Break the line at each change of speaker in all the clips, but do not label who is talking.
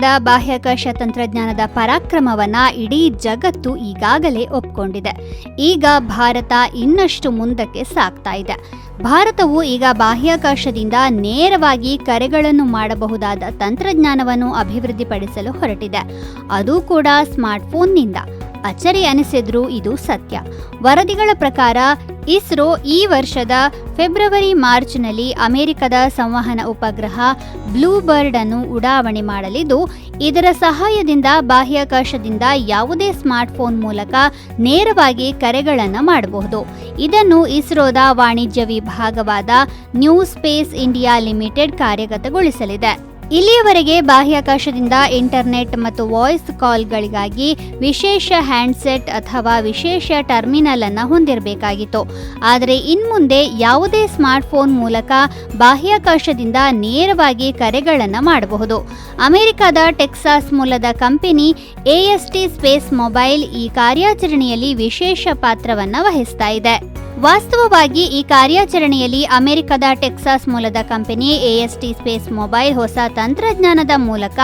ಭಾರತದ ಬಾಹ್ಯಾಕಾಶ ತಂತ್ರಜ್ಞಾನದ ಪರಾಕ್ರಮವನ್ನ ಇಡೀ ಜಗತ್ತು ಈಗಾಗಲೇ ಒಪ್ಕೊಂಡಿದೆ. ಈಗ ಭಾರತ ಇನ್ನಷ್ಟು ಮುಂದಕ್ಕೆ ಸಾಗ್ತಾ ಇದೆ. ಭಾರತವು ಈಗ ಬಾಹ್ಯಾಕಾಶದಿಂದ ನೇರವಾಗಿ ಕರೆಗಳನ್ನು ಮಾಡಬಹುದಾದ ತಂತ್ರಜ್ಞಾನವನ್ನು ಅಭಿವೃದ್ಧಿಪಡಿಸಲು ಹೊರಟಿದೆ. ಅದು ಕೂಡ ಸ್ಮಾರ್ಟ್ಫೋನ್ನಿಂದ. ಅಚ್ಚರಿ ಅನಿಸಿದ್ರೂ ಇದು ಸತ್ಯ. ವರದಿಗಳ ಪ್ರಕಾರ ಇಸ್ರೋ ಈ ವರ್ಷದ ಫೆಬ್ರವರಿ ಮಾರ್ಚ್ನಲ್ಲಿ ಅಮೆರಿಕದ ಸಂವಹನ ಉಪಗ್ರಹ ಬ್ಲೂಬರ್ಡ್ ಅನ್ನು ಉಡಾವಣೆ ಮಾಡಲಿದ್ದು, ಇದರ ಸಹಾಯದಿಂದ ಬಾಹ್ಯಾಕಾಶದಿಂದ ಯಾವುದೇ ಸ್ಮಾರ್ಟ್ಫೋನ್ ಮೂಲಕ ನೇರವಾಗಿ ಕರೆಗಳನ್ನು ಮಾಡಬಹುದು. ಇದನ್ನು ಇಸ್ರೋದ ವಾಣಿಜ್ಯ ವಿಭಾಗವಾದ ನ್ಯೂ ಸ್ಪೇಸ್ ಇಂಡಿಯಾ ಲಿಮಿಟೆಡ್ ಕಾರ್ಯಗತಗೊಳಿಸಲಿದೆ. ಇಲ್ಲಿಯವರೆಗೆ ಬಾಹ್ಯಾಕಾಶದಿಂದ ಇಂಟರ್ನೆಟ್ ಮತ್ತು ವಾಯ್ಸ್ ಕಾಲ್ಗಳಿಗಾಗಿ ವಿಶೇಷ ಹ್ಯಾಂಡ್ಸೆಟ್ ಅಥವಾ ವಿಶೇಷ ಟರ್ಮಿನಲ್ ಅನ್ನು ಹೊಂದಿರಬೇಕಾಗಿತ್ತು. ಆದರೆ ಇನ್ಮುಂದೆ ಯಾವುದೇ ಸ್ಮಾರ್ಟ್ಫೋನ್ ಮೂಲಕ ಬಾಹ್ಯಾಕಾಶದಿಂದ ನೇರವಾಗಿ ಕರೆಗಳನ್ನು ಮಾಡಬಹುದು. ಅಮೆರಿಕದ ಟೆಕ್ಸಾಸ್ ಮೂಲದ ಕಂಪನಿ ಎಎಸ್ಟಿ ಸ್ಪೇಸ್ ಮೊಬೈಲ್ ಈ ಕಾರ್ಯಾಚರಣೆಯಲ್ಲಿ ವಿಶೇಷ ಪಾತ್ರವನ್ನು ವಹಿಸ್ತಾ ಇದೆ. ವಾಸ್ತವವಾಗಿ ಈ ಕಾರ್ಯಾಚರಣೆಯಲ್ಲಿ ಅಮೆರಿಕದ ಟೆಕ್ಸಾಸ್ ಮೂಲದ ಕಂಪನಿ ಎಎಸ್ಟಿ ಸ್ಪೇಸ್ ಮೊಬೈಲ್ ಹೊಸ ತಂತ್ರಜ್ಞಾನದ ಮೂಲಕ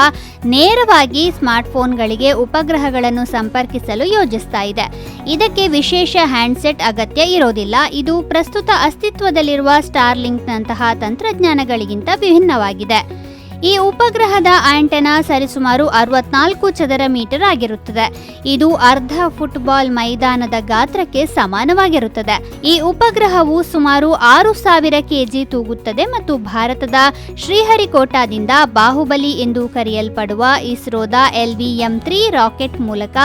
ನೇರವಾಗಿ ಸ್ಮಾರ್ಟ್ಫೋನ್ಗಳಿಗೆ ಉಪಗ್ರಹಗಳನ್ನು ಸಂಪರ್ಕಿಸಲು ಯೋಜಿಸ್ತಾ ಇದೆ. ಇದಕ್ಕೆ ವಿಶೇಷ ಹ್ಯಾಂಡ್ಸೆಟ್ ಅಗತ್ಯ ಇರೋದಿಲ್ಲ. ಇದು ಪ್ರಸ್ತುತ ಅಸ್ತಿತ್ವದಲ್ಲಿರುವ ಸ್ಟಾರ್ಲಿಂಕ್ನಂತಹ ತಂತ್ರಜ್ಞಾನಗಳಿಗಿಂತ ವಿಭಿನ್ನವಾಗಿದೆ ಈ ಉಪಗ್ರಹದ ಆಂಟೆನಾ ಸರಿಸುಮಾರು ಅರವತ್ನಾಲ್ಕು ಚದರ ಮೀಟರ್ ಆಗಿರುತ್ತದೆ. ಇದು ಅರ್ಧ ಫುಟ್ಬಾಲ್ ಮೈದಾನದ ಗಾತ್ರಕ್ಕೆ ಸಮಾನವಾಗಿರುತ್ತದೆ. ಈ ಉಪಗ್ರಹವು ಸುಮಾರು ಆರು ಸಾವಿರ ಕೆಜಿ ತೂಗುತ್ತದೆ ಮತ್ತು ಭಾರತದ ಶ್ರೀಹರಿಕೋಟಾದಿಂದ ಬಾಹುಬಲಿ ಎಂದು ಕರೆಯಲ್ಪಡುವ ಇಸ್ರೋದ ಎಲ್ವಿಎಂ ತ್ರೀ ರಾಕೆಟ್ ಮೂಲಕ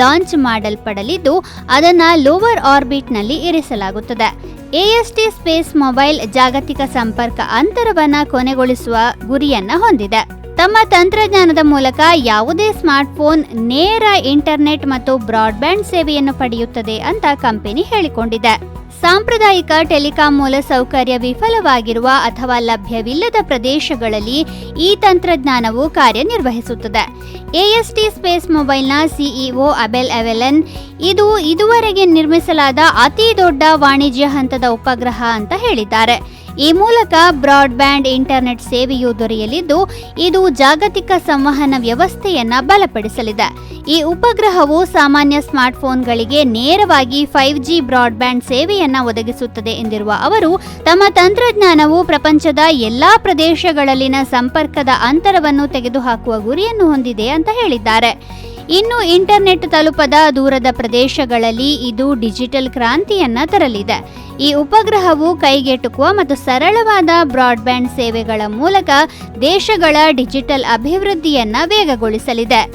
ಲಾಂಚ್ ಮಾಡಲ್ಪಡಲಿದ್ದು, ಅದನ್ನು ಲೋವರ್ ಆರ್ಬಿಟ್ನಲ್ಲಿ ಇರಿಸಲಾಗುತ್ತದೆ. ಎಎಸ್ಟಿ ಸ್ಪೇಸ್ ಮೊಬೈಲ್ ಜಾಗತಿಕ ಸಂಪರ್ಕ ಅಂತರವನ್ನು ಕೊನೆಗೊಳಿಸುವ ಗುರಿಯನ್ನ ಹೊಂದಿದೆ. ತಮ್ಮ ತಂತ್ರಜ್ಞಾನದ ಮೂಲಕ ಯಾವುದೇ ಸ್ಮಾರ್ಟ್ಫೋನ್, ನೇರ ಇಂಟರ್ನೆಟ್ ಮತ್ತು ಬ್ರಾಡ್ಬ್ಯಾಂಡ್ ಸೇವೆಯನ್ನು ಪಡೆಯುತ್ತದೆ ಅಂತ ಕಂಪನಿ ಹೇಳಿಕೊಂಡಿದೆ. ಸಾಂಪ್ರದಾಯಿಕ ಟೆಲಿಕಾಂ ಮೂಲಸೌಕರ್ಯ ವಿಫಲವಾಗಿರುವ ಅಥವಾ ಲಭ್ಯವಿಲ್ಲದ ಪ್ರದೇಶಗಳಲ್ಲಿ ಈ ತಂತ್ರಜ್ಞಾನವು ಕಾರ್ಯನಿರ್ವಹಿಸುತ್ತದೆ. ಎಎಸ್ಟಿ ಸ್ಪೇಸ್ ಮೊಬೈಲ್ನ ಸಿಇಒ ಅಬೆಲ್ ಎವೆಲೆನ್, ಇದು ಇದುವರೆಗೆ ನಿರ್ಮಿಸಲಾದ ಅತಿ ದೊಡ್ಡ ವಾಣಿಜ್ಯ ಹಂತದ ಉಪಗ್ರಹ ಅಂತ ಹೇಳಿದ್ದಾರೆ. ಈ ಮೂಲಕ ಬ್ರಾಡ್ಬ್ಯಾಂಡ್ ಇಂಟರ್ನೆಟ್ ಸೇವೆಯು ದೊರೆಯಲಿದ್ದು, ಇದು ಜಾಗತಿಕ ಸಂವಹನ ವ್ಯವಸ್ಥೆಯನ್ನ ಬಲಪಡಿಸಲಿದೆ. ಈ ಉಪಗ್ರಹವು ಸಾಮಾನ್ಯ ಸ್ಮಾರ್ಟ್ಫೋನ್ಗಳಿಗೆ ನೇರವಾಗಿ ಫೈವ್ ಜಿ ಬ್ರಾಡ್ಬ್ಯಾಂಡ್ ಸೇವೆಯನ್ನ ಒದಗಿಸುತ್ತದೆ ಎಂದಿರುವ ಅವರು, ತಮ್ಮ ತಂತ್ರಜ್ಞಾನವು ಪ್ರಪಂಚದ ಎಲ್ಲಾ ಪ್ರದೇಶಗಳಲ್ಲಿನ ಸಂಪರ್ಕದ ಅಂತರವನ್ನು ತೆಗೆದುಹಾಕುವ ಗುರಿಯನ್ನು ಹೊಂದಿದೆ ಅಂತ ಹೇಳಿದ್ದಾರೆ. ಇನ್ನು ಇಂಟರ್ನೆಟ್ ತಲುಪದ ದೂರದ ಪ್ರದೇಶಗಳಲ್ಲಿ ಇದು ಡಿಜಿಟಲ್ ಕ್ರಾಂತಿಯನ್ನ ತರಲಿದೆ. ಈ ಉಪಗ್ರಹವು ಕೈಗೆಟುಕುವ ಮತ್ತು ಸರಳವಾದ ಬ್ರಾಡ್ಬ್ಯಾಂಡ್ ಸೇವೆಗಳ ಮೂಲಕ ದೇಶಗಳ ಡಿಜಿಟಲ್ ಅಭಿವೃದ್ಧಿಯನ್ನ ವೇಗಗೊಳಿಸಲಿದೆ.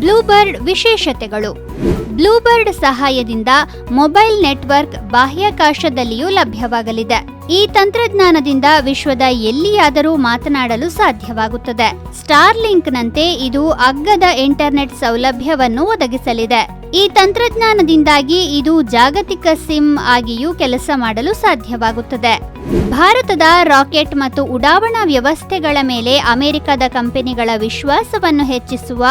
ಬ್ಲೂಬರ್ಡ್ ವಿಶೇಷತೆಗಳು. ಬ್ಲೂಬರ್ಡ್ ಸಹಾಯದಿಂದ ಮೊಬೈಲ್ ನೆಟ್ವರ್ಕ್ ಬಾಹ್ಯಾಕಾಶದಲ್ಲಿಯೂ ಲಭ್ಯವಾಗಲಿದೆ. ಈ ತಂತ್ರಜ್ಞಾನದಿಂದ ವಿಶ್ವದ ಎಲ್ಲಿಯಾದರೂ ಮಾತನಾಡಲು ಸಾಧ್ಯವಾಗುತ್ತದೆ. ಸ್ಟಾರ್ಲಿಂಕ್ನಂತೆ ಇದು ಅಗ್ಗದ ಇಂಟರ್ನೆಟ್ ಸೌಲಭ್ಯವನ್ನು ಒದಗಿಸಲಿದೆ. ಈ ತಂತ್ರಜ್ಞಾನದಿಂದಾಗಿ ಇದು ಜಾಗತಿಕ ಸಿಮ್ ಆಗಿಯೂ ಕೆಲಸ ಮಾಡಲು ಸಾಧ್ಯವಾಗುತ್ತದೆ. ಭಾರತದ ರಾಕೆಟ್ ಮತ್ತು ಉಡಾವಣಾ ವ್ಯವಸ್ಥೆಗಳ ಮೇಲೆ ಅಮೆರಿಕದ ಕಂಪನಿಗಳ ವಿಶ್ವಾಸವನ್ನು ಹೆಚ್ಚಿಸುವ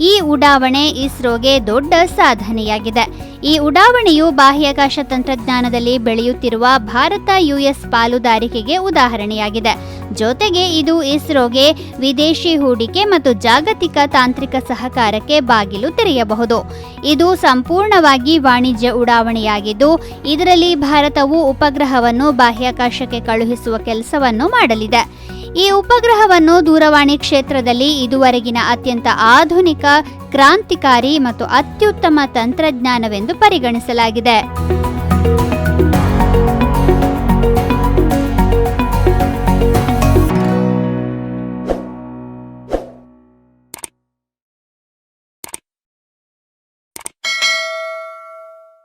ಈ ಉಡಾವಣೆ ಇಸ್ರೋಗೆ ದೊಡ್ಡ ಸಾಧನೆಯಾಗಿದೆ. ಈ ಉಡಾವಣೆಯು ಬಾಹ್ಯಾಕಾಶ ತಂತ್ರಜ್ಞಾನದಲ್ಲಿ ಬೆಳೆಯುತ್ತಿರುವ ಭಾರತ ಯುಎಸ್ ಪಾಲುದಾರಿಕೆಗೆ ಉದಾಹರಣೆಯಾಗಿದೆ. ಜೊತೆಗೆ ಇದು ಇಸ್ರೋಗೆ ವಿದೇಶಿ ಹೂಡಿಕೆ ಮತ್ತು ಜಾಗತಿಕ ತಾಂತ್ರಿಕ ಸಹಕಾರಕ್ಕೆ ಬಾಗಿಲು ತೆರೆಯಬಹುದು. ಇದು ಸಂಪೂರ್ಣವಾಗಿ ವಾಣಿಜ್ಯ ಉಡಾವಣೆಯಾಗಿದ್ದು, ಇದರಲ್ಲಿ ಭಾರತವು ಉಪಗ್ರಹವನ್ನು ಬಾಹ್ಯಾಕಾಶಕ್ಕೆ ಕಳುಹಿಸುವ ಕೆಲಸವನ್ನು ಮಾಡಲಿದೆ. ಈ ಉಪಗ್ರಹವನ್ನು ದೂರವಾಣಿ ಕ್ಷೇತ್ರದಲ್ಲಿ ಇದುವರೆಗಿನ ಅತ್ಯಂತ ಆಧುನಿಕ ಕ್ರಾಂತಿಕಾರಿ ಮತ್ತು ಅತ್ಯುತ್ತಮ ತಂತ್ರಜ್ಞಾನವೆಂದು ಪರಿಗಣಿಸಲಾಗಿದೆ.